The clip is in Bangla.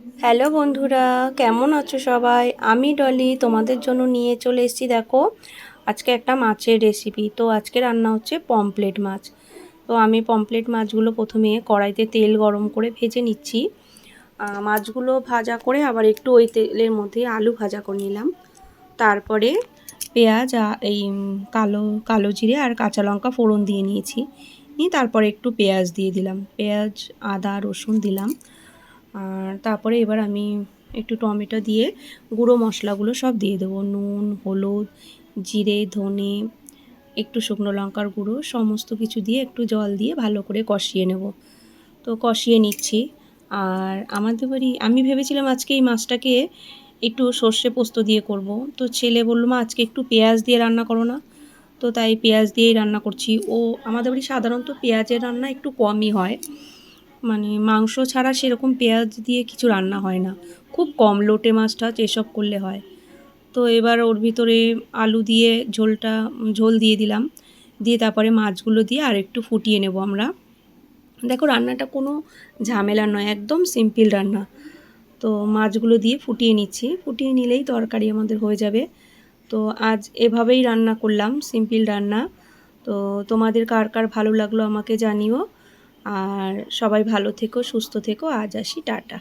হ্যালো বন্ধুরা, কেমন আছো সবাই? আমি ডলি, তোমাদের জন্য নিয়ে চলে এসেছি, দেখো, আজকে একটা মাছের রেসিপি তো আজকে রান্না হচ্ছে পমপ্লেট মাছ। তো আমি পমপ্লেট মাছগুলো প্রথমে কড়াইতে তেল গরম করে ভেজে নিচ্ছি। মাছগুলো ভাজা করে আবার একটু ওই তেলের মধ্যে আলু ভাজা করে নিলাম। তারপরে পেঁয়াজ এই কালো কালো জিরে আর কাঁচা লঙ্কা ফোড়ন দিয়ে নিয়েছি। নিয়ে তারপরে একটু পেঁয়াজ দিয়ে দিলাম। পেঁয়াজ, আদা, রসুন দিলাম। আর তারপরে এবার আমি একটু টমেটো দিয়ে গুঁড়ো মশলাগুলো সব দিয়ে দেবো। নুন, হলুদ, জিরে, ধনে, একটু শুকনো লঙ্কার গুঁড়ো, সমস্ত কিছু দিয়ে একটু জল দিয়ে ভালো করে কষিয়ে নেব। তো কষিয়ে নিচ্ছি। আর আমাদের বাড়ি, আমি ভেবেছিলাম আজকে এই মাছটাকে একটু সর্ষে পোস্ত দিয়ে করব। তো ছেলে বলল, মা, আজকে একটু পেঁয়াজ দিয়ে রান্না করো না। তো তাই পেঁয়াজ দিয়েই রান্না করছি। ও, আমাদের বাড়ি সাধারণত পেঁয়াজের রান্না একটু কমই হয়। মানে মাংস ছাড়া সেরকম পেঁয়াজ দিয়ে কিছু রান্না হয় না। খুব কম লোটে মাছ টাছ এসব করলে হয়। তো এবার ওর ভিতরে আলু দিয়ে ঝোলটা, ঝোল দিয়ে দিলাম। দিয়ে তারপরে মাছগুলো দিয়ে আর একটু ফুটিয়ে নেব আমরা। দেখো রান্নাটা কোনো ঝামেলা নয়, একদম সিম্পল রান্না। তো মাছগুলো দিয়ে ফুটিয়ে নিচ্ছি। ফুটিয়ে নিলেই তরকারি আমাদের হয়ে যাবে। তো আজ এভাবেই রান্না করলাম, সিম্পল রান্না। তো তোমাদের কার কার ভালো লাগল আমাকে জানিও। আর সবাই ভালো থেকো সুস্থ থেকো। আজ আসি টাটা।